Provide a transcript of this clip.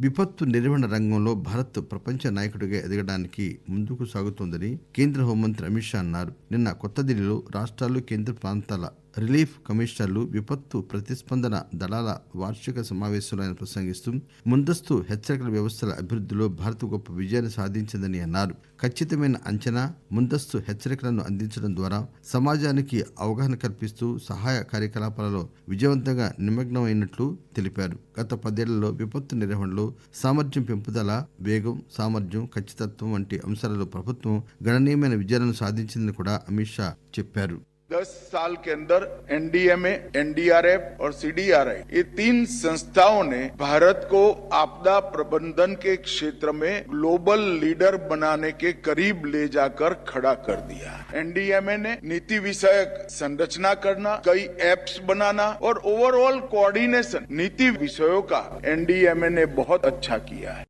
విపత్తు నిర్వహణ రంగంలో భారత్ ప్రపంచ నాయకుడిగా ఎదగడానికి ముందుకు సాగుతోందని కేంద్ర హోంమంత్రి అమిత్ షా అన్నారు. నిన్న కొత్త ఢిల్లీలో రాష్ట్రాలు కేంద్ర ప్రాంతాల రిలీఫ్ కమిషనర్లు విపత్తు ప్రతిస్పందన దళాల వార్షిక సమావేశంలో ఆయన ప్రసంగిస్తూ ముందస్తు హెచ్చరికల వ్యవస్థల అభివృద్ధిలో భారత్ గొప్ప విజయాన్ని సాధించిందని అన్నారు. ఖచ్చితమైన అంచనా ముందస్తు హెచ్చరికలను అందించడం ద్వారా సమాజానికి అవగాహన కల్పిస్తూ సహాయ కార్యకలాపాలలో విజయవంతంగా నిమగ్నమైనట్లు తెలిపారు. గత పదేళ్ళలో విపత్తు నిర్వహణలో సామర్థ్యం పెంపుదల వేగం సామర్థ్యం ఖచ్చితత్వం వంటి అంశాలలో ప్రభుత్వం గణనీయమైన విజయాలను సాధించిందని కూడా అమిత్ షా చెప్పారు. दस साल के अंदर एनडीएमए, एनडीआरएफ और सीडीआरआई ये तीन संस्थाओं ने भारत को आपदा प्रबंधन के क्षेत्र में ग्लोबल लीडर बनाने के करीब ले जाकर खड़ा कर दिया। एनडीएमए ने नीति विषयक संरचना करना, कई एप्स बनाना और ओवरऑल कोऑर्डिनेशन नीति विषयों का एनडीएमए ने बहुत अच्छा किया है।